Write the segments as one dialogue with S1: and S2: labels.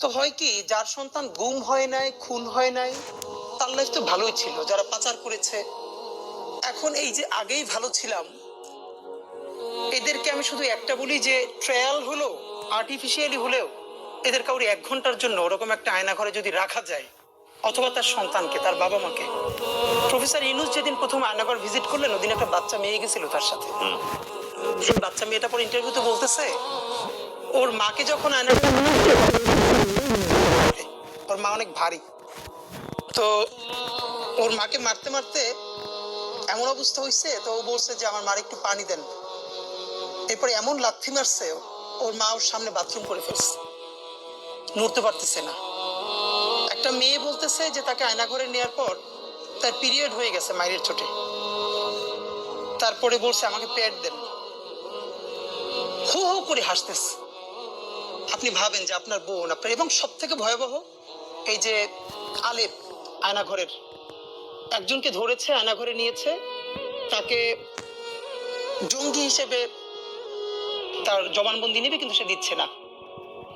S1: তো হয় কি যার সন্তান গুম হয় নাই খুন হয় নাই তার লাইফ তো ভালোই ছিল যারা পাচার করেছে। এখন এই যে আগেই ভালো ছিলাম এদেরকে আমি শুধু একটা বলি যে ট্রায়াল হলো আর্টিফিশিয়ালি হলেও এদের কাউরি এক ঘণ্টার জন্য ওরকম একটা আয়না ঘরে যদি রাখা যায় অথবা তার সন্তানকে তার বাবা মাকে প্রফেসর ইনুস যেদিন প্রথম আয়নাঘর ভিজিট করলেন ওদিন একটা বাচ্চা মেয়ে গেছিল তার সাথে। সেই বাচ্চা মেয়েটা পর ইন্টারভিউতে বলতেছে ওর মাকে যখন আয়নাঘরে ওর মা অনেক ভারী। তো ওর মাকে মারতে মারতে এমন অবস্থা হয়েছে তো ও বলছে যে আমার মার একটু পানি দেন। এরপরে এমন লাথি মারছে, ওর মা ওর সামনে বাথরুম করে ফেলছে। নড়তে পারতেছে না। একটা মেয়ে বলতেছে যে তাকে আয়না ঘরে নেওয়ার পর তার পিরিয়ড হয়ে গেছে মায়ের চোটে তারপরে বলছে আমাকে প্যাড দেন। হু হু করে হাসতেছে। আপনি ভাবেন যে আপনার বোন, আপনার এবং সব থেকে ভয়াবহ এই যে আলেপ আয়নাঘরের। একজনকে ধরেছে, আয়নাঘরে নিয়েছে, তাকে জঙ্গি হিসেবে তার জবানবন্দি নেবে, কিন্তু সে দিচ্ছে না।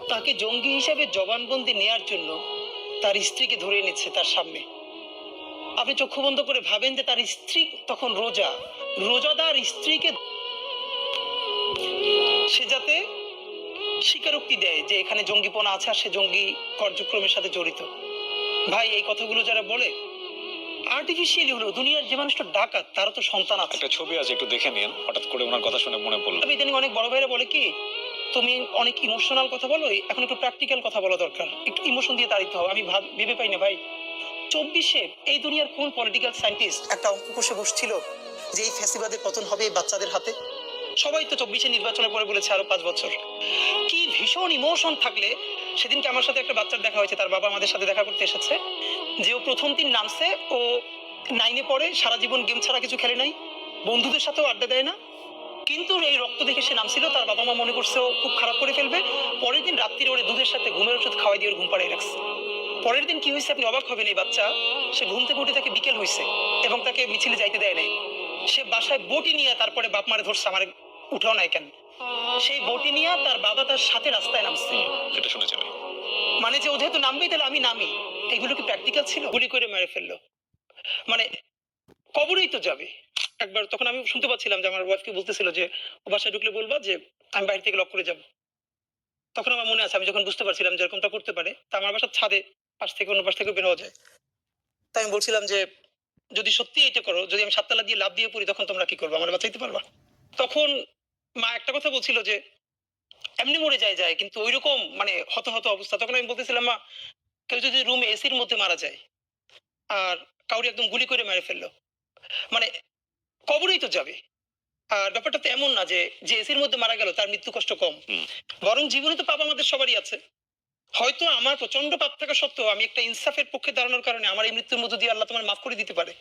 S1: তাকে জঙ্গি হিসেবে জবানবন্দি নেয়ার জন্য তার স্ত্রীকে ধরে নিচ্ছে তার সামনে। আপনি চক্ষু বন্ধ করে ভাবেন যে তার স্ত্রী তখন রোজা। রোজাদার স্ত্রীকে সে যাতে স্বীকারোক্তি দেয় যে এখানে জঙ্গিপনা আছে আর সে জঙ্গি কার্যক্রমের সাথে জড়িত। ভাই এই কথাগুলো যারা বলে আর্টিফিশিয়ালি হলো দুনিয়ার যে মানুষটা ডাকাত তারও তো সন্তান আছে।
S2: একটা ছবি আছে একটু দেখে নিন হঠাৎ করে ওনার কথা শুনে মনে পড়ল।
S1: ইদানিং অনেক বড় ভাইরা বলে কি তুমি অনেক ইমোশনাল কথা বলো এখন একটু প্র্যাকটিক্যাল কথা বলা দরকার। একটু ইমোশন দিয়ে তাড়িতে হবে। আমি ভেবে পাই না ভাই। চব্বিশে এই দুনিয়ার কোন পলিটিক্যাল সায়েন্টিস্ট একটা অঙ্ক কষে বসছিল যে এই ফ্যাসিবাদের পতন হবে এই বাচ্চাদের হাতে? সবাই তো চব্বিশে নির্বাচনের পরে বলেছে আরও পাঁচ বছর। কি ভীষণ ইমোশন থাকলে সেদিনকে আমার সাথে একটা বাচ্চার দেখা হয়েছে, তার বাবা আমাদের সাথে দেখা করতে এসেছে। যে ও প্রথম দিন নামছে, ও নাইনে পড়ে, সারা জীবন গেম ছাড়া কিছু খেলে নাই। বন্ধুদের সাথেও আড্ডা দেয় না। কিন্তু এই রক্ত দেখে সে নামছিল, তার বাবা মা মনে করছে ও খুব খারাপ করে ফেলবে। পরের দিন রাত্রিরে ওরে দুধের সাথে ঘুমের ওষুধ খাওয়াই দিয়ে ওর ঘুম পাড়িয়ে রাখছে। পরের দিন কি হয়েছে আপনি অবাক হবেন এই বাচ্চা? সে ঘুম থেকে উঠে তাকে বিকেল হয়েছে এবং তাকে মিছিলে যাইতে দেয় নাই। সে বাসায় বটি নিয়ে তারপরে বাপ মারে ধরছে, আমার উঠাও নাই কেন সেই বটি নিয়ে তার বাবা তার সাথে রাস্তায় নামছে।
S2: এটা শুনেছেন
S1: মানে যে ও যেহেতু নামবেই তাহলে আমি নামি। এগুলো কি প্র্যাকটিক্যাল ছিল? গুলি করে মেরে ফেলল। মানে কবরেই তো যাবে। একবার তখন আমি শুনতে পাচ্ছিলাম যে আমার ওয়াইফকে বলতেছিল যে ও বাসায় ঢুকলে বলবা যে আমি বাইরে থেকে লক করে যাব। তখন আমার মনে আছে আমি যখন বুঝতে পারছিলাম যে এরকমটা করতে পারে তা আমার বাসার ছাদে পাশ থেকে অন্য পাশ থেকে বের হওয়া যায়। তাই আমি বলছিলাম যে যদি সত্যি এটা করো যদি আমি সাততলা দিয়ে লাভ দিয়ে পড়ি তখন তোমরা কি করব? আমার বাঁচাইতে পারবা? তখন মা একটা কথা বলছিল যে এমনি মরে যায় যায় কিন্তু ওইরকম মানে হত হত অবস্থা। তখন আমি বলতেছিলাম মা কেউ যদি রুমে এসির মধ্যে মারা যায় আর কাউরি একদম গুলি করে মেরে ফেলল মানে কবরেই তো যাবে। আর ব্যাপারটা তো এমন না যে যে এসির মধ্যে মারা গেল তার মৃত্যু কষ্ট কম। বরং জীবনে তো পাপ আমাদের সবারই আছে। হয়তো আমার প্রচণ্ড পাপ থাকা সত্ত্বেও আমি একটা ইনসাফের পক্ষে দাঁড়ানোর কারণে আমার এই মৃত্যুর মধ্য দিয়ে আল্লাহ তোমার মাফ করে দিতে পারে।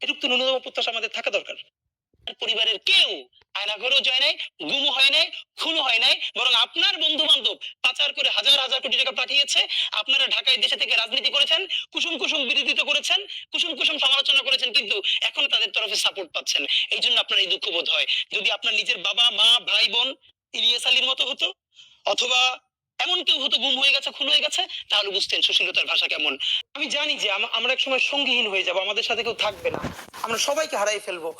S1: এটুক তো ন্যূনতম প্রত্যাশা আমাদের থাকা দরকার। পরিবারের কেউ আয়না ঘরেও যায় নাই গুম হয় নাই খুন হয় নাই, বরং আপনার বন্ধু বান্ধব পাচার করে হাজার হাজার কোটি টাকা পাঠিয়েছে, আপনারা ঢাকায় দেশে থেকে রাজনীতি করেছেন, কুসুম কুসুম বিরোধিতা করেছেন, কুসুম কুসুম সমালোচনা করেছেন, কিন্তু এখন তাদের তরফে সাপোর্ট পাচ্ছেন। এই জন্য আপনার এই দুঃখ বোধ হয়। যদি আপনার নিজের বাবা, মা, ভাই, বোন ইলিয়াস আলীর মতো হতো, অথবা এমন কেউ হতো গুম হয়ে গেছে, খুন হয়ে গেছে, তাহলে বুঝতেন সুশীলতার ভাষা কেমন। আমি জানি যে আমরা এক সময় সঙ্গীহীন হয়ে যাব, আমাদের সাথে কেউ থাকবে না। আমরা সবাইকে হারাই ফেলব।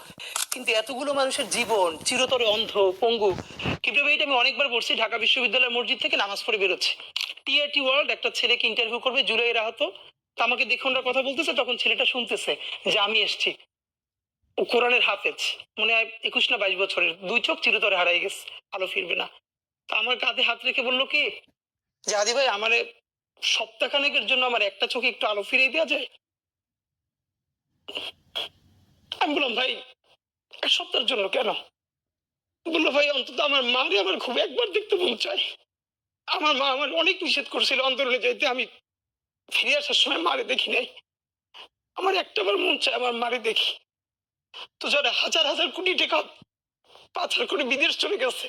S1: কিন্তু এতগুলো মানুষের জীবন, চিরতরে অন্ধ, পঙ্গু। কিন্তু এটা আমি অনেকবার বলছি, ঢাকা বিশ্ববিদ্যালয় মসজিদ থেকে নামাজ পড়ে বেরোচ্ছে। টিআরটি ওয়ার্ল্ড একটা ছেলেকে ইন্টারভিউ করবে জুলাই রাহত আমাকে দেখে ওনারা কথা বলতেছে, তখন ছেলেটা শুনতেছে যে আমি এসছি। কোরআনের হাফেজ। মনে হয় একুশ না বাইশ বছরের। দুই চোখ চিরতরে হারাই গেছে আলো ফিরবে না। আমার কাঁধে হাত রেখে বলল কি যে আদি ভাই, আমার সপ্তাহখানেকের জন্য আমার একটা চোখে একটু আলো ফিরিয়ে দেওয়া যায়? আমি বললাম, ভাই, এক সপ্তাহের জন্য কেন? বলল ভাই, অন্তত আমার মারে আমার খুব একবার দেখতে মন চায়। আমার মা আমার অনেক নিষেধ করছিল আন্দোলনে যেতে আমি ফিরে আসার সময় মারে দেখি নাই। আমার একটাবার মন চায় আমার মারে দেখি। তো যারা হাজার হাজার কোটি টাকা পাচার করে বিদেশ চলে গেছে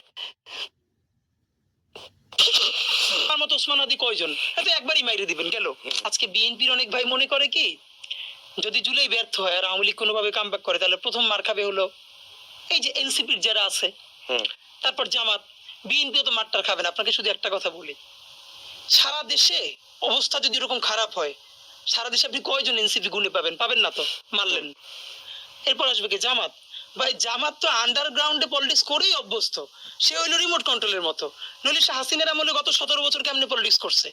S1: ওসমান আদি কয়জন? এত একবারই মাইরে দিবেন গেল। আজকে বিএনপির অনেক ভাই মনে করে কি যদি জুলাই ব্যর্থ হয় আর আওয়ামী লীগ কোনোভাবে কাম করে তাহলে প্রথম মার খাবে হলো এই যে এনসিপির যারা আছে তারপর জামাত। বিএনপিও তো মারটার খাবে না আপনাকে শুধু একটা কথা বলি। সারা দেশে অবস্থা যদি এরকম খারাপ হয় সারা দেশে আপনি কয়জন এনসিপি গুণে পাবেন? পাবেন না তো মারলেন। এরপর আসবে কি জামাত? ভাই জামাত তো আন্ডারগ্রাউন্ডে পলিটিক্স করেই অভ্যস্ত। সে হইল রিমোট কন্ট্রোলের মতো। নইলে সে হাসিনার আমলে গত সতেরো বছর কেমনে পলিটিক্স করছে?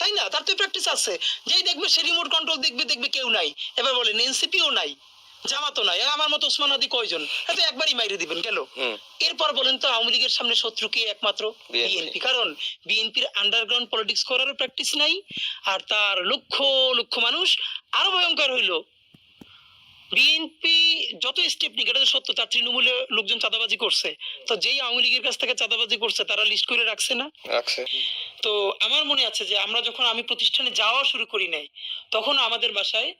S1: তাই না? তার তো প্র্যাকটিস আছে। যেই দেখবে সে রিমোট কন্ট্রোল দেখবে দেখবে কেউ নাই। এবার বলেন এনসিপিও নাই জামাতও নাই। আমার মতো ওসমান আদি কয়জন? হয়তো একবারই মাইরে দিবেন গেল। এরপর বলেন তো আওয়ামী লীগের সামনে শত্রু কে একমাত্র? বিএনপি। কারণ বিএনপির আন্ডারগ্রাউন্ড পলিটিক্স করারও প্র্যাকটিস নাই আর তার লক্ষ লক্ষ মানুষ আরও ভয়ঙ্কর হইল। বিএনপি যত স্টেপ নিক এটা তো সত্য তার তৃণমূলে লোকজন চাঁদাবাজি করছে। তো যেই আওয়ামী লীগের কাছ থেকে চাঁদাবাজি করছে তারা লিস্ট করে রাখছে না?
S3: রাখছে।
S1: তো আমার মনে আছে যে আমরা যখন আমি প্রতিষ্ঠানে যাওয়া শুরু করি নাই তখন আমাদের বাসায়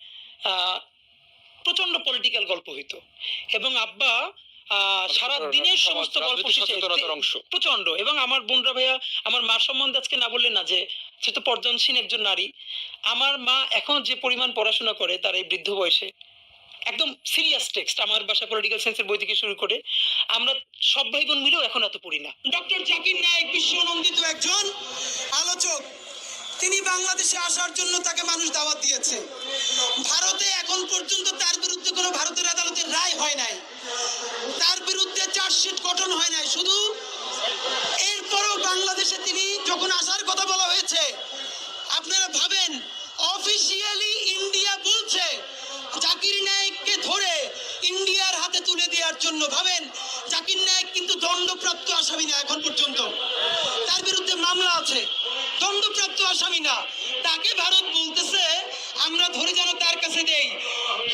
S1: প্রচণ্ড পলিটিক্যাল গল্প হইতো। এবং আব্বা আহ, সারা দিনের সমস্ত গল্প। প্রচণ্ড এবং আমার বোনরা ভাইয়া আমার মা সম্বন্ধে আজকে না বললেন না যে সে তো পর্যনসীন একজন নারী। আমার মা এখন যে পরিমাণ পড়াশোনা করে তার এই বৃদ্ধ বয়সে একদম সিরিয়াস টেক্সট আমার বাসা পলিটিক্যাল সায়েন্সের বই থেকে শুরু করে। আমরা সব ভাই বোন মিলেও এখন এত পড়ি না।
S4: ডক্টর জাকির নায়েক বিশ্বনন্দিত একজন আলোচক। তিনি বাংলাদেশে আসার জন্য তাকে মানুষ দাওয়াত দিয়েছে। ভারতে এখন পর্যন্ত তার বিরুদ্ধে কোনো ভারতের আদালতের রায় হয় নাই। তার বিরুদ্ধে চার্জশিট গঠন হয় নাই। শুধু এরপরও বাংলাদেশে তিনি যখন আসার কথা বলা হয়েছে, আপনারা ভাবেন অফিসিয়ালি ইন্ডিয়া বলছে জাকির নায়েককে ধরে ইন্ডিয়ার হাতে তুলে দেওয়ার জন্য ভাবেন, জাকির নায়ক কিন্তু দণ্ডপ্রাপ্ত আসামি না এখন পর্যন্ত। তার বিরুদ্ধে মামলা আছে। দণ্ডপ্রাপ্ত আসামি না। তাকে ভারত বলতেছে, আমরা ধরে যেন তার কাছে দেই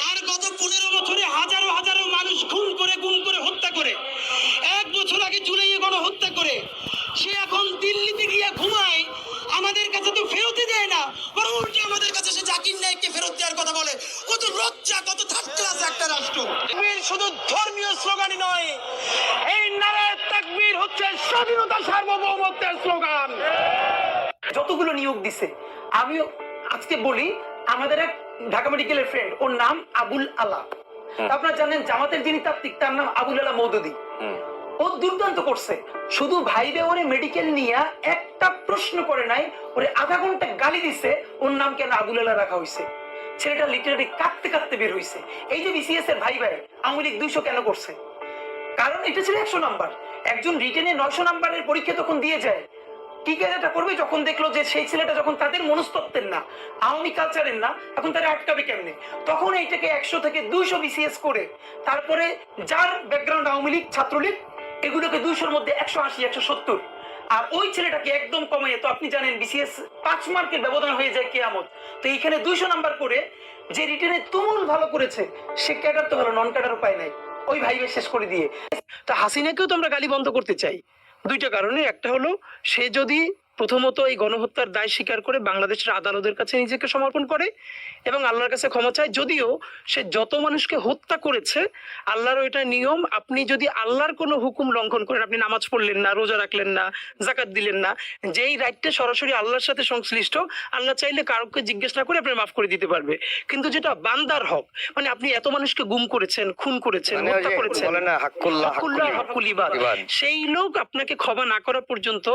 S4: আর গত পনেরো বছরে হাজারো হাজারো মানুষ খুন করে গুম করে হত্যা করে এক বছর আগে জুলাইয়ে গণহত্যা করে সে এখন দিল্লিতে গিয়ে ঘুমায় আমাদের কাছে তো ফেরতই দেয় না বরং উল্টে আমাদের কাছে সে জাকির নায়েককে ফেরত দেওয়ার কথা বলে কত লজ্জা কত থার্ড ক্লাস একটা রাষ্ট্র তাকবীর শুধু ধর্মীয় স্লোগানই নয় এই নারায় তাকবীর হচ্ছে স্বাধীনতা সার্বভৌমত্বের স্লোগান।
S1: যতগুলো নিয়োগ দিছে আমিও আজকে বলি আমাদের এক ঢাকা মেডিকেলের ফ্রেন্ড ওর নাম আবুল আলা। আপনারা জানেন জামাতের যিনি তাত্ত্বিক তার নাম আবুল আলা মৌদুদি। ও দুর্দান্ত করছে। শুধু ভাইবে ওরে মেডিকেল নিয়ে একটা প্রশ্ন করে নাই ওরে আধা ঘণ্টা গালি দিছে ওর নাম কেন আবুল আলা রাখা হয়েছে ছেলেটা লিটারালি কাঁদতে কাঁদতে বের হয়েছে এই যে বিসিএস এর ভাই ভাই আওয়ামী লীগ দুইশো কেন করছে? কারণ এটা ছিল একশো নাম্বার। একজন রিটেনে নয়শো নাম্বারের পরীক্ষা তখন দিয়ে যায় করবে যখন দেখল যে সেই ছেলেটা যখন তাদের মনস্তত্ত্বের না, আওয়ামী কালচারের না, এখন তারা আটকাবে কেমনে? তখন এইটাকে একশো থেকে দুইশো বিসিএস করে, তারপরে যার ব্যাকগ্রাউন্ড আওয়ামী লীগ, ছাত্রলীগ, এগুলোকে দুইশোর মধ্যে একশো আশি, একশো সত্তর। আর ওই ছেলেটাকে একদম কমিয়ে তো আপনি জানেন বিসিএস পাঁচ মার্কের ব্যবধান হয়ে যায় কেয়ামত। তো এইখানে দুইশো নাম্বার করে যে রিটেনে তুমুল ভালো করেছে, সে ক্যাডার তো ভালো নন ক্যাডার উপায় নাই। ওই ভাইবে শেষ করে দিয়ে। তা হাসিনাকেও তো আমরা গালি বন্ধ করতে চাই। দুইটা কারণে, একটা হলো, সে যদি প্রথমত এই গণহত্যার দায় স্বীকার করে বাংলাদেশের আদালতের কাছে নিজেকে সমর্পণ করে এবং আল্লাহর কাছে ক্ষমা চায়। যদিও সে যত মানুষকে হত্যা করেছে আল্লাহর এটা নিয়ম আপনি যদি আল্লাহর কোনো হুকুম লঙ্ঘন করেন আপনি নামাজ পড়লেন না রোজা রাখলেন না জাকাত দিলেন না যেই রাইটটা সরাসরি আল্লাহর সাথে সংশ্লিষ্ট আল্লাহ চাইলে কারোকে জিজ্ঞেস না করে আপনার মাফ করে দিতে পারবে। কিন্তু যেটা বান্দার হক মানে আপনি এত মানুষকে গুম করেছেন খুন করেছেন
S3: মানে
S1: হত্যা করেছেন। সেই লোক আপনাকে ক্ষমা না করা পর্যন্ত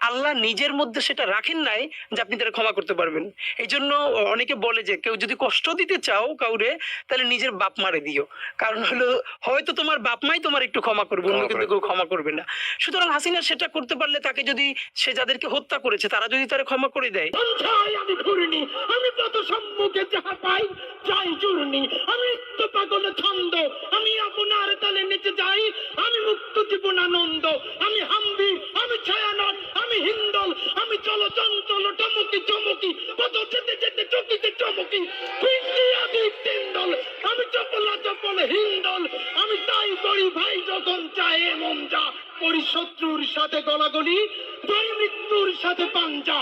S1: আল্লাহ নিজের মধ্যে সেটা রাখেন নাই যে আপনি তারা ক্ষমা করতে পারবেন। এই জন্য অনেকে বলে যে কেউ যদি কষ্ট দিতে চাও কাউরে তাহলে নিজের বাপ মারে দিও। কারণ হলো হয়তো তোমার বাপ মাই তোমার একটু ক্ষমা করবে অন্য কিন্তু কেউ ক্ষমা করবে না। সুতরাং হাসিনা সেটা করতে পারলে তাকে যদি সে যাদেরকে হত্যা করেছে তারা যদি তারা ক্ষমা করে দেয়।
S4: আমি ঘুরিনি আমি কত সম্মুখে যাহা পাই যাই চূর্ণি আমি তো পাগল ছন্দ আমি আপনার তালে নিচে যাই। আমি মুক্ত জীবন আনন্দ আমি হাম্বি আমি ছায়ানট আমি হিন্দল আমি চলো, চল চঞ্চল টমকি চমকি কত যেতে যেতে চকিতে চমকি। ফিঙ্গি আদি তিন্দল আমি চপলা চপল হিন্দল আমি তাই করি ভাই যখন চায় মন যা। করি শত্রুর সাথে গলাগলি ধরি মৃত্যুর সাথে পাঞ্জা।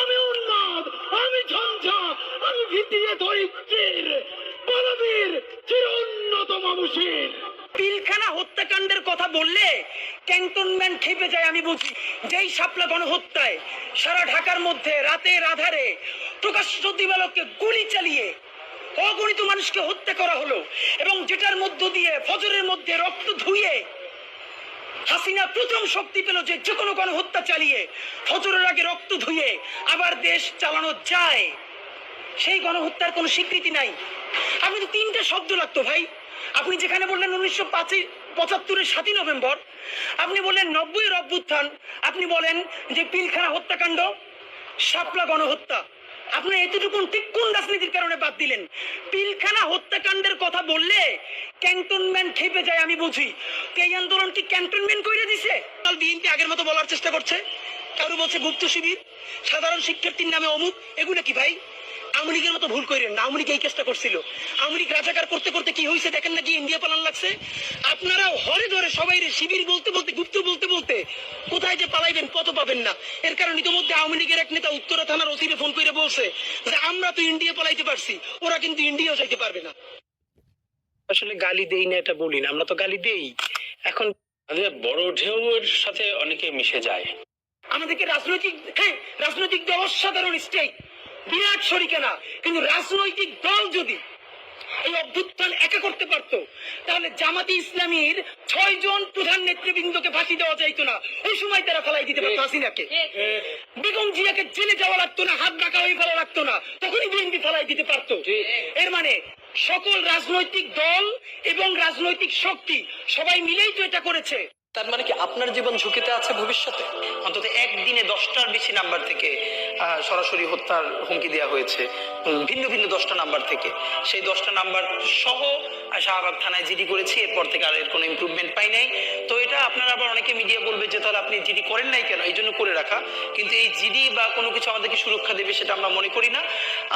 S4: আমি উন্মাদ, আমি ঝঞ্ঝা, আমি ভিতিয়ে ধরি তীর বলবীর চির উন্নত মানুষের।
S1: পিলখানা হত্যাকাণ্ডের কথা বললে ক্যান্টনমেন্ট খেপে যায়, আমি বুঝি। যেই সাপলা গণহত্যায় সারা ঢাকার মধ্যে রাতের আধারে প্রকাশ্য দিবালককে গুলি চালিয়ে অগণিত মানুষকে হত্যা করা হলো এবং যেটার মধ্য দিয়ে ফজরের মধ্যে রক্ত ধুয়ে হাসিনা প্রথম শক্তি পেল যে যে কোনো গণহত্যা চালিয়ে ফজরের আগে রক্ত ধুয়ে আবার দেশ চালানো যায়। সেই গণহত্যার কোনো স্বীকৃতি নাই। আপনি তো তিনটে শব্দ লাগতো ভাই। আপনি যেখানে বললেন উনিশশো পাঁচই পঁচাত্তরের সাতই নভেম্বর, আপনি বললেন নব্বই অভ্যুত্থান, আপনি বলেন যে পিলখানা হত্যাকাণ্ড, শাপলা গণহত্যা। আপনি এতটুকু ঠিক কোন রাজনীতির কারণে বাদ দিলেন? পিলখানা হত্যাকাণ্ডের কথা বললে ক্যান্টনমেন্ট খেপে যায়, আমি বুঝি। এই আন্দোলন কি ক্যান্টনমেন্ট করে দিছে? বিএনপি আগের মতো বলার চেষ্টা করছে। কারও বলছে গুপ্ত শিবির, সাধারণ শিক্ষার্থীর নামে অমুক, এগুলো কি ভাই? লীগের মতো ভুল করেন না। লীগ এই কেসটা করছিল। আওয়ামী রাজাকার করতে করতে কি হয়েছে দেখেন নাকি ইন্ডিয়া পালান লাগছে? আপনারা হরে ধরে সবাই শিবির বলতে বলতে গুপ্ত বলতে বলতে কোথায় যে পালাইবেন কত পাবেন না। এর কারণ ইতিমধ্যে আওয়ামী লীগের এক নেতা উত্তরা থানার ওসিরে ফোন করে বলছে যে আমরা তো ইন্ডিয়া পালাইতে পারছি ওরা কিন্তু ইন্ডিয়াও যাইতে পারবে না। আসলে গালি দেই না এটা বলি না। আমরা তো গালি দেই। এখন
S3: বড় ঢেউয়ের সাথে অনেকে মিশে যায়।
S1: আমাদেরকে রাজনৈতিক হ্যাঁ রাজনৈতিক দল অসাধারণ স্টেট বিরাট শরিকানা। কিন্তু রাজনৈতিক দল যদি এই অভ্যুত্থান একা করতে পারতো তাহলে জামাতি ইসলামীর ছয় জন প্রধান নেতৃবৃন্দকে ফাঁসি দেওয়া যাইতো না। ওই সময় তারা ফেলাই দিতে পারতো হাসিনাকে। বেগম জিয়াকে জেলে যাওয়া লাগতো না হাত ডাকা হয়ে ফেলা লাগতো না। তখনই বিএনপি ফেলাই দিতে পারতো। এর মানে সকল রাজনৈতিক দল এবং রাজনৈতিক শক্তি সবাই মিলেই তো এটা করেছে।
S5: তার মানে কি আপনার জীবন ঝুঁকিতে আছে ভবিষ্যতে?
S1: অন্তত একদিনে দশটার বেশি নাম্বার থেকে সরাসরি হত্যার হুমকি দেওয়া হয়েছে ভিন্ন ভিন্ন দশটা নাম্বার থেকে। সেই দশটা নাম্বার সহ শাহবাগ থানায় জিডি করেছি, এরপর থেকে আর এর কোনো ইমপ্রুভমেন্ট পাই নাই। তো এটা আপনারা আবার অনেকে মিডিয়া বলবে যে, তাহলে আপনি জিডি করেন নাই কেন? এই জন্য করে রাখা। কিন্তু এই জিডি বা কোনো কিছু আমাদেরকে সুরক্ষা দেবে সেটা আমরা মনে করি না।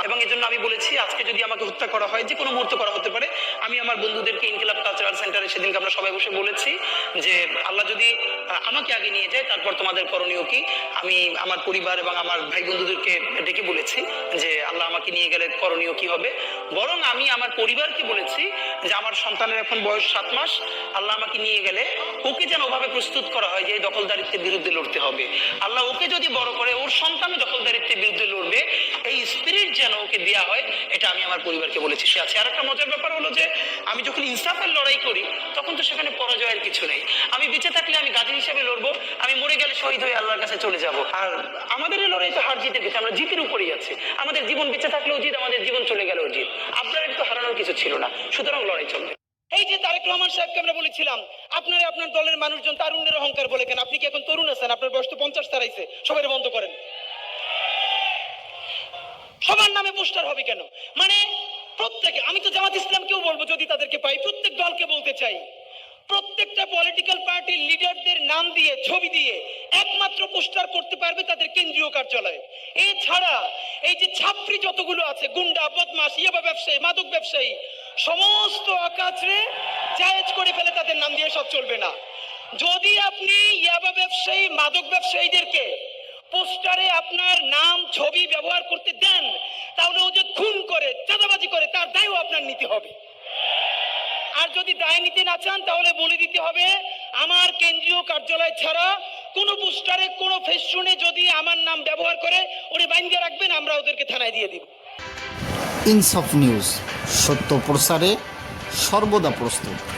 S1: এবং এই আমি বলেছি, আজকে যদি আমাকে হত্যা করা হয়, যে কোনো মুহূর্তে করা হতে পারে। আমি আমার বন্ধুদেরকে ইনকিলাব কালচারাল সেন্টারে সেদিনকে আমরা সবাই বসে বলেছি যে, আল্লাহ যদি আমাকে আগে নিয়ে যায়, তারপর তোমাদের করণীয় কি? আমি আমার পরিবার এবং আমার ভাই বন্ধুদেরকে ডেকে বলেছি যে, আল্লাহ আমাকে নিয়ে গেলে করণীয় কি হবে? বরং আমি আমার পরিবারকে বলেছি যে আমার সন্তানের এখন বয়স সাত মাস, আল্লাহ আমাকে নিয়ে গেলে ওকে যেন ওভাবে প্রস্তুত করা হয় যে এই দখলদারিত্বের বিরুদ্ধে লড়তে হবে। আল্লাহ ওকে যদি বড় করে, ওর সন্তান দখলদারিত্বের বিরুদ্ধে লড়বে, এই স্পিরিট যেন ওকে দেওয়া হয়, এটা আমি আমার পরিবারকে বলেছি। সে আছে। আর একটা মজার ব্যাপার হলো যে, আমি যখন ইনসাফের লড়াই করি, তখন তো সেখানে পরাজয়ের কিছু নেই। আমি বেঁচে থাকলে আমি গাজী হিসেবে লড়বো, আমি মরে গেলে শহীদ হয়ে আল্লাহর কাছে চলে যাব। আর আমাদের এই লড়াই তো হার জিতে গেছে, আমরা জিতের উপরেই আছি। আমাদের জীবন বেঁচে থাকলেও জিত আমাদের জীবন চলে গেলেও জিত আপনার তো হারানোর কিছু ছিল না। সুতরাং লড়াই চলবে এই যে তারেক রহমান সাহেবকে আমরা বলেছিলাম, আপনার আপনার দলের মানুষজন তারুণ্যের অহংকার বলে কেন? আপনি কি এখন তরুণ আছেন? আপনার বয়স তো পঞ্চাশ তারাইছে সবাই বন্ধ করেন। সবার নামে পোস্টার হবে কেন? মানে প্রত্যেকে, আমি তো জামাত ইসলামকেও বলব যদি তাদেরকে পাই, প্রত্যেক দলকে বলতে চাই। প্রত্যেকটা পলিটিক্যাল পার্টির লিডারদের নাম দিয়ে, ছবি দিয়ে একমাত্র পোস্টার করতে পারবে তাদের কেন্দ্রীয় কার্যালয়ে। এছাড়া এই যে ছাত্রী যতগুলো আছে, গুন্ডা বদমাস ইয়াবা ব্যবসায়ী, মাদক ব্যবসায়ী সমস্ত আকাশে জায়েজ করে ফেলে তাদের নাম দিয়ে সব চলবে না। যদি আপনি ইয়াবা ব্যবসায়ী, মাদক ব্যবসায়ীদেরকে পোস্টারে আপনার নাম, ছবি ব্যবহার করতে দেন, তাহলে ও যে খুন করে, চাঁদাবাজি করে, তার দায়ও আপনার নিতে হবে। আর যদি দায় নিতে না চান, তাহলে বলে দিতে হবে, আমার কেন্দ্রীয় কার্যালয় ছাড়া কোনো পোস্টারে, কোনো ফেসুনে যদি আমার নাম ব্যবহার করে, ওরে বাইন্দে রাখবেন, আমরা ওদেরকে থানায় দিয়ে দিব।
S6: ইনসাফ নিউজ সত্য প্রসারে সর্বদা প্রস্তুত।